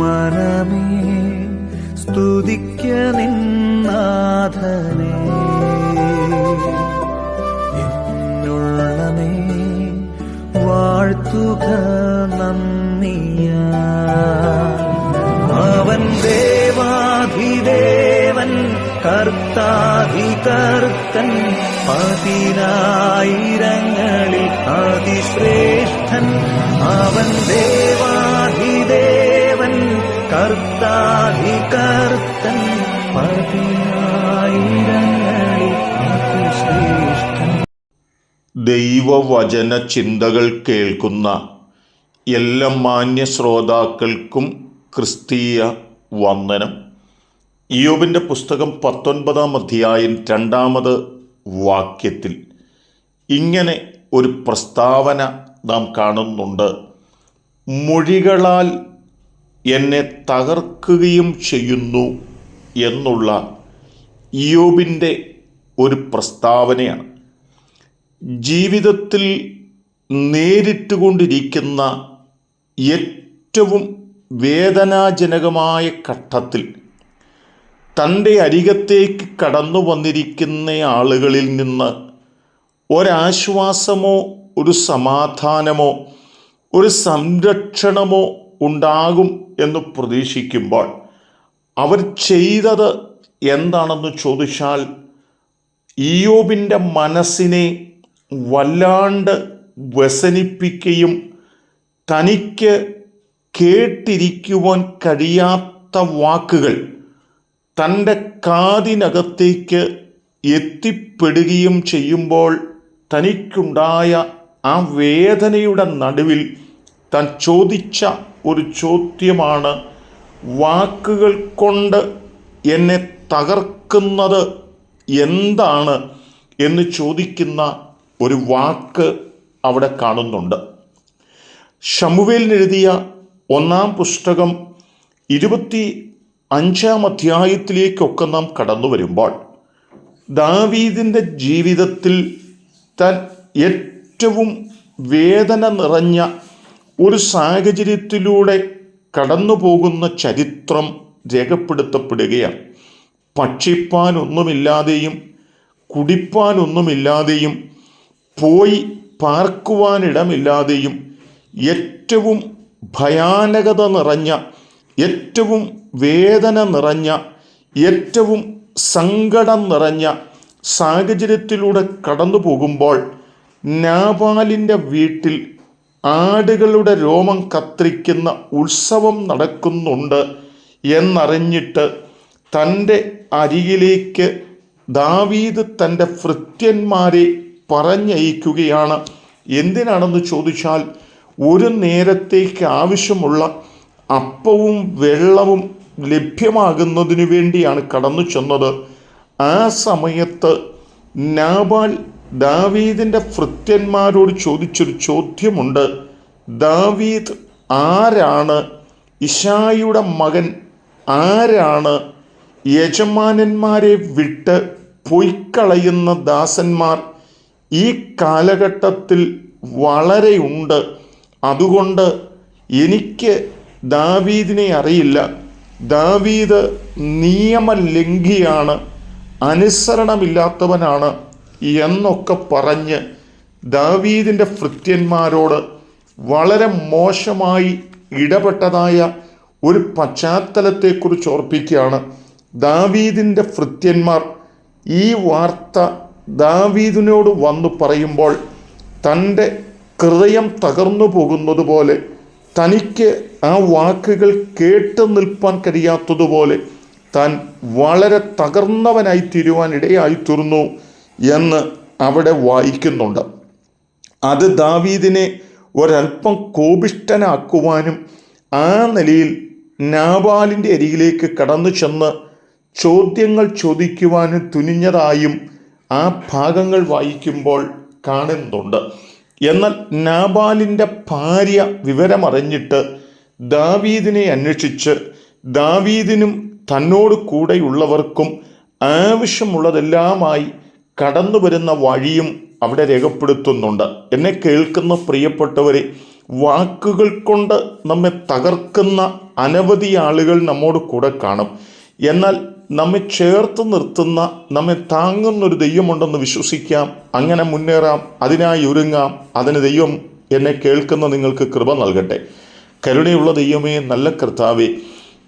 മനമേ സ്തുതിക്ക നിന്നാഥനെ. എന്നുള്ളമേ വാഴ്ത്തുക നന്ദിയ അവൻ ദേവാധിദേവൻ കർത്താധികർത്തൻ പതിനായിരങ്ങളിൽ അതിശ്രേഷ്ഠൻ. അവൻ ദേവാധിദേവൻ കർത്താധികർത്തൻ കർത്തൻ ദൈവവചന ചിന്തകൾ കേൾക്കുന്ന എല്ലാ മാന്യ ശ്രോതാക്കൾക്കും ക്രിസ്തീയ വന്ദനം. ഇയോബിന്റെ പുസ്തകം പത്തൊൻപതാം അധ്യായം രണ്ടാമത് വാക്യത്തിൽ ഇങ്ങനെ ഒരു പ്രസ്താവന നാം കാണുന്നുണ്ട്. മൊഴികളാൽ എന്നെ തകർക്കുകയും ചെയ്യുന്നു എന്നുള്ള ഇയോബിന്റെ ഒരു പ്രസ്താവനയാണ്. ജീവിതത്തിൽ നേരിട്ടുകൊണ്ടിരിക്കുന്ന ഏറ്റവും വേദനാജനകമായ ഘട്ടത്തിൽ തന്റെ അരികത്തേക്ക് കടന്നു വന്നിരിക്കുന്ന ആളുകളിൽ നിന്ന് ഒരാശ്വാസമോ ഒരു സമാധാനമോ ഒരു സംരക്ഷണമോ ഉണ്ടാകും എന്ന് പ്രതീക്ഷിക്കുമ്പോൾ അവർ ചെയ്തത് എന്താണെന്ന് ചോദിച്ചാൽ ഇയോബിന്റെ മനസ്സിനെ വല്ലാണ്ട് വ്യസനിപ്പിക്കുകയും തനിക്ക് കേട്ടിരിക്കുവാൻ കഴിയാത്ത വാക്കുകൾ തന്റെ കാതിനകത്തേക്ക് എത്തിപ്പെടുകയും ചെയ്യുമ്പോൾ തനിക്കുണ്ടായ ആ വേദനയുടെ നടുവിൽ താൻ ചോദിച്ച ഒരു ചോദ്യമാണ് വാക്കുകൾ കൊണ്ട് എന്നെ തകർക്കുന്നത് എന്താണ് എന്ന് ചോദിക്കുന്ന ഒരു വാക്ക് അവിടെ കാണുന്നുണ്ട്. എഴുതിയ ഒന്നാം പുസ്തകം ഇരുപത്തി അഞ്ചാം അധ്യായത്തിലേക്കൊക്കെ നാം കടന്നു വരുമ്പോൾ ദാവീദിന്റെ ജീവിതത്തിൽ താൻ ഏറ്റവും വേദന നിറഞ്ഞ ഒരു സാഹചര്യത്തിലൂടെ കടന്നു പോകുന്ന ചരിത്രം രേഖപ്പെടുത്തപ്പെടുകയാണ്. ഭക്ഷിപ്പാനൊന്നുമില്ലാതെയും കുടിപ്പാനൊന്നുമില്ലാതെയും പോയി പാർക്കുവാനിടമില്ലാതെയും ഏറ്റവും ഭയാനകത നിറഞ്ഞ ഏറ്റവും വേദന നിറഞ്ഞ ഏറ്റവും സങ്കടം നിറഞ്ഞ സാഹചര്യത്തിലൂടെ കടന്നു പോകുമ്പോൾ നാപാലിന്റെ വീട്ടിൽ ആടുകളുടെ രോമം കത്തിരിക്കുന്ന ഉത്സവം നടക്കുന്നുണ്ട് എന്നറിഞ്ഞിട്ട് തന്റെ അരികിലേക്ക് ദാവീദ് തന്റെ ഭൃത്യന്മാരെ പറഞ്ഞയക്കുകയാണ്. എന്തിനാണെന്ന് ചോദിച്ചാൽ ഒരു നേരത്തേക്ക് ആവശ്യമുള്ള അപ്പവും വെള്ളവും ലഭ്യമാകുന്നതിനു വേണ്ടിയാണ് കടന്നു ചെന്നത്. ആ സമയത്ത് നാബാൽ ദാവീദിന്റെ ഭൃത്യന്മാരോട് ചോദിച്ചൊരു ചോദ്യമുണ്ട്. ദാവീദ് ആരാണ്? ഇഷായിയുടെ മകൻ ആരാണ്? യജമാനന്മാരെ വിട്ട് പൊയ്ക്കളയുന്ന ദാസന്മാർ ഈ കാലഘട്ടത്തിൽ വളരെയുണ്ട്. അതുകൊണ്ട് എനിക്ക് ദാവീദിനെ അറിയില്ല. ദാവീദ് നിയമലംഘിയാണ് അനുസരണമില്ലാത്തവനാണ്. എന്നൊക്കെ പറഞ്ഞ് ദാവീദിന്റെ ഭൃത്യന്മാരോട് വളരെ മോശമായി ഇടപെട്ടതായ ഒരു പശ്ചാത്തലത്തെക്കുറിച്ച് ഓർപ്പിക്കുകയാണ്. ദാവീദിന്റെ ഭൃത്യന്മാർ ഈ വാർത്ത ദാവീദിനോട് വന്നു പറയുമ്പോൾ തന്റെ ഹൃദയം തകർന്നു പോകുന്നത് പോലെ തനിക്ക് ആ വാക്കുകൾ കേട്ട് നിൽപ്പാൻ കഴിയാത്തതുപോലെ താൻ വളരെ തകർന്നവനായി തീരുവാൻ ഇടയായി തീർന്നു എന്ന് അവിടെ വായിക്കുന്നുണ്ട്. അത് ദാവീദിനെ ഒരല്പം കോപിഷ്ടനാക്കുവാനും ആ നിലയിൽ നാബാലിന്റെ അരികിലേക്ക് കടന്നു ചെന്ന് ചോദ്യങ്ങൾ ചോദിക്കുവാനും തുനിഞ്ഞതായും ആ ഭാഗങ്ങൾ വായിക്കുമ്പോൾ കാണുന്നുണ്ട്. എന്നാൽ നാബാലിന്റെ ഭാര്യ വിവരമറിഞ്ഞിട്ട് ദാവീദിനെ അന്വേഷിച്ച് ദാവീദിനും തന്നോട് കൂടെയുള്ളവർക്കും ആവശ്യമുള്ളതെല്ലാമായി കടന്നു വരുന്ന വഴിയും അവിടെ രേഖപ്പെടുത്തുന്നുണ്ട്. എന്നെ കേൾക്കുന്ന പ്രിയപ്പെട്ടവരെ വാക്കുകൾ കൊണ്ട് നമ്മെ തകർക്കുന്ന അനവധി ആളുകൾ നമ്മോട് കൂടെ കാണും. എന്നാൽ നമ്മെ ചേർത്ത് നിർത്തുന്ന നമ്മെ താങ്ങുന്ന ഒരു ദൈവമുണ്ടെന്ന് വിശ്വസിക്കാം. അങ്ങനെ മുന്നേറാം അതിനായി ഒരുങ്ങാം. അതിന് ദൈവം എന്നെ കേൾക്കുന്ന നിങ്ങൾക്ക് കൃപ നൽകട്ടെ. കരുണയുള്ള ദൈവമേ നല്ല കർത്താവേ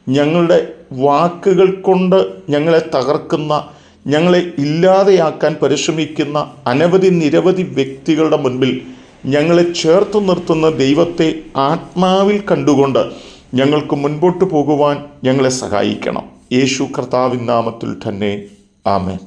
ഞങ്ങളുടെ വാക്കുകൾ കൊണ്ട് ഞങ്ങളെ തകർക്കുന്ന ഞങ്ങളെ ഇല്ലാതെയാക്കാൻ പരിശ്രമിക്കുന്ന അനവധി നിരവധി വ്യക്തികളുടെ മുൻപിൽ ഞങ്ങളെ ചേർത്ത് നിർത്തുന്ന ദൈവത്തെ ആത്മാവിൽ കണ്ടുകൊണ്ട് ഞങ്ങൾക്ക് മുൻപോട്ട് പോകുവാൻ ഞങ്ങളെ സഹായിക്കണം. യേശു കർത്താവിൻ നാമത്തിൽ തന്നെ. ആമേൻ.